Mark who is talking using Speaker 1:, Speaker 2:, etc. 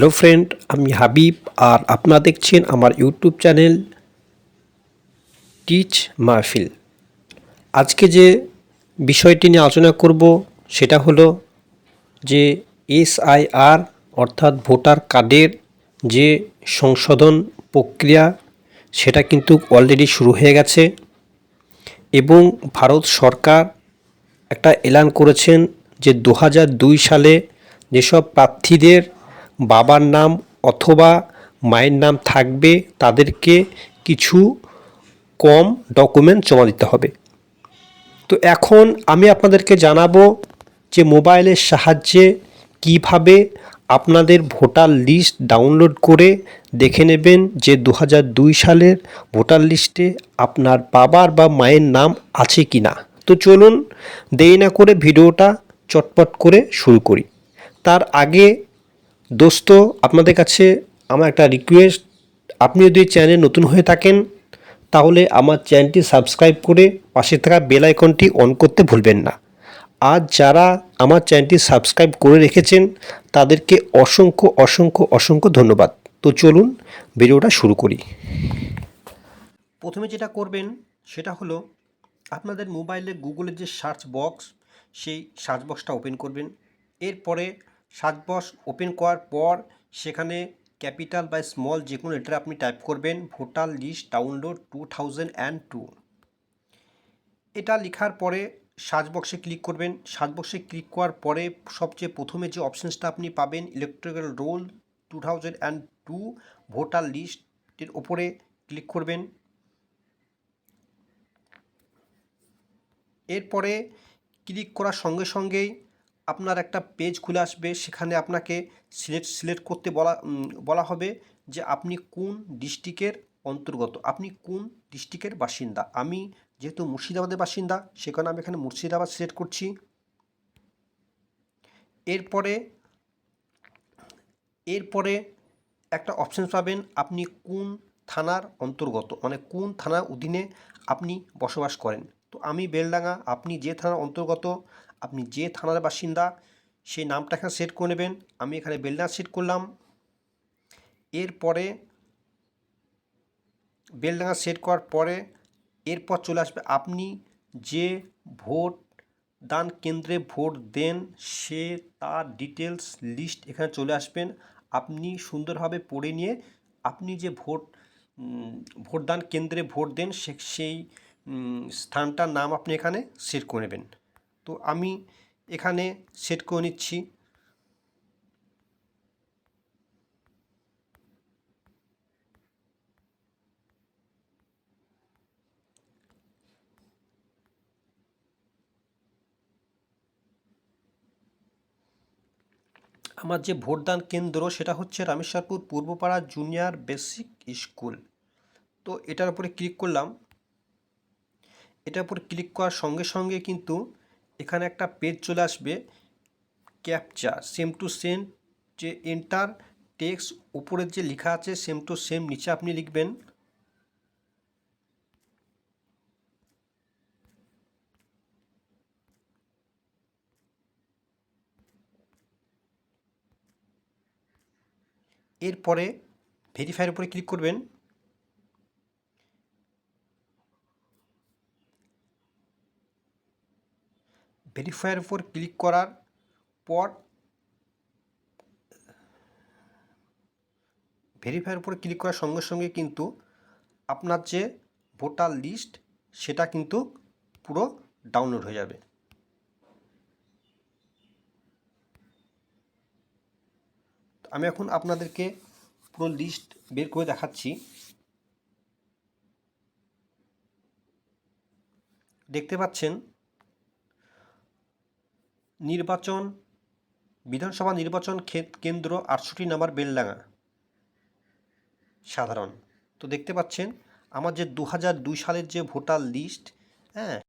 Speaker 1: Hello friend আমি হাবিব আর আপনারা দেখছেন আমার ইউটিউব চ্যানেল টিচ মাহফিল আজকে যে বিষয়টি নিয়ে আলোচনা করব, সেটা হলো যে এসআইআর অর্থাৎ ভোটার কার্ডের যে সংশোধন প্রক্রিয়া, সেটা কিন্তু অলরেডি শুরু হয়ে গেছে। এবং ভারত সরকার একটা এলান করেছেন যে দু সালে যেসব প্রার্থীদের বাবার নাম অথবা মায়ের নাম থাকবে, তাদেরকে কিছু কম ডকুমেন্ট জমা দিতে হবে। তো এখন আমি আপনাদেরকে জানাব যে মোবাইলের সাহায্যে কীভাবে আপনাদের ভোটার লিস্ট ডাউনলোড করে দেখে নেবেন যে দু সালের ভোটার লিস্টে আপনার বাবার বা মায়ের নাম আছে কি না। তো চলুন দেরি না করে ভিডিওটা চটপট করে শুরু করি। তার আগে দোস্ত, আপনাদের কাছে আমার একটা রিকোয়েস্ট আপনি যদি চ্যানেল নতুন হয়ে থাকেন, তাহলে আমার চ্যানেলটি সাবস্ক্রাইব করে পাশে থাকা বেল আইকনটি অন করতে ভুলবেন না। আর যারা আমার চ্যানেলটি সাবস্ক্রাইব করে রেখেছেন, তাদেরকে অসংখ্য অসংখ্য অসংখ্য ধন্যবাদ। তো চলুন ভিডিওটা শুরু করি। প্রথমে যেটা করবেন, সেটা হলো আপনাদের মোবাইলে গুগলের যে সার্চ বক্স সেই সার্চ বক্সটা ওপেন করবেন। এরপরে সার্চ বক্স ওপেন করার পর সেখানে ক্যাপিটাল বা স্মল যে কোনো লেটার আপনি টাইপ করবেন, voter list download two thousand and two. এটা লেখার পরে সার্চ বক্সে ক্লিক করবেন। সার্চ বক্সে ক্লিক করার পরে সবচেয়ে প্রথমে যে অপশানসটা আপনি পাবেন electrical roll two thousand and two, voter লিস্টের ওপরে ক্লিক করবেন। এরপরে ক্লিক করার সঙ্গে সঙ্গেই আপনার একটা পেজ খুলে আসবে, সেখানে আপনাকে সিলেক্ট সিলেক্ট করতে বলা বলা হবে যে আপনি কোন ডিস্ট্রিক্টের অন্তর্গত, আপনি কোন ডিস্ট্রিক্টের বাসিন্দা। আমি যেহেতু মুর্শিদাবাদের বাসিন্দা সেখানে আমি এখানে মুর্শিদাবাদ সিলেক্ট করছি। এরপরে এরপরে একটা অপশান পাবেন, আপনি কোন থানার অন্তর্গত মানে কোন থানার অধীনে আপনি বসবাস করেন। তো আমি বেলডাঙ্গা, আপনি যে থানার অন্তর্গত আপনি যে থানার বাসিন্দা, সেই নামটা এখানে সেট করে নেবেন। আমি এখানে বেলডাঙ্গা সেট করলাম। এরপরে বেলডাঙ্গা সেট করার পরে এরপর চলে আসবে আপনি যে ভোট দান কেন্দ্রে ভোট দেন, সে তার ডিটেলস লিস্ট এখানে চলে আসবেন। আপনি সুন্দরভাবে পড়ে নিয়ে আপনি যে ভোট ভোটদান কেন্দ্রে ভোট দেন, সে, সেই স্থানটার নাম আপনি এখানে সেট করে নেবেন। তো আমি এখানে সেট করে নিচ্ছি। আমার যে ভোটদান কেন্দ্র সেটা হচ্ছে Rameshwarpur Purbapara junior basic school. তো এটার উপরে ক্লিক করলাম। এটার উপরে ক্লিক করার সঙ্গে সঙ্গে কিন্তু এখানে একটা পেজ চলে আসবে ক্যাপচা সেম টু সেম যে এন্টার টেক্স উপরের যে লেখা আছে সেম টু সেম নিচে আপনি লিখবেন। এরপরে ভেরিফাইয়ের উপরে ক্লিক করবেন। ভেরিফাইয়ের উপর ক্লিক করার পর ভেরিফাইয়ের উপর ক্লিক করার সঙ্গে সঙ্গে কিন্তু আপনার যে ভোটার লিস্ট, সেটা কিন্তু পুরো ডাউনলোড হয়ে যাবে। আমি এখন আপনাদেরকে পুরো লিস্ট বের করে দেখাচ্ছি। দেখতে পাচ্ছেন নির্বাচন, বিধানসভা নির্বাচন কেন্দ্র আটষট্টি নাম্বার বেলডাঙ্গা। সাধারণ। তো দেখতে পাচ্ছেন, আমার যে দু হাজার দুই সালের যে ভোটার লিস্ট হ্যাঁ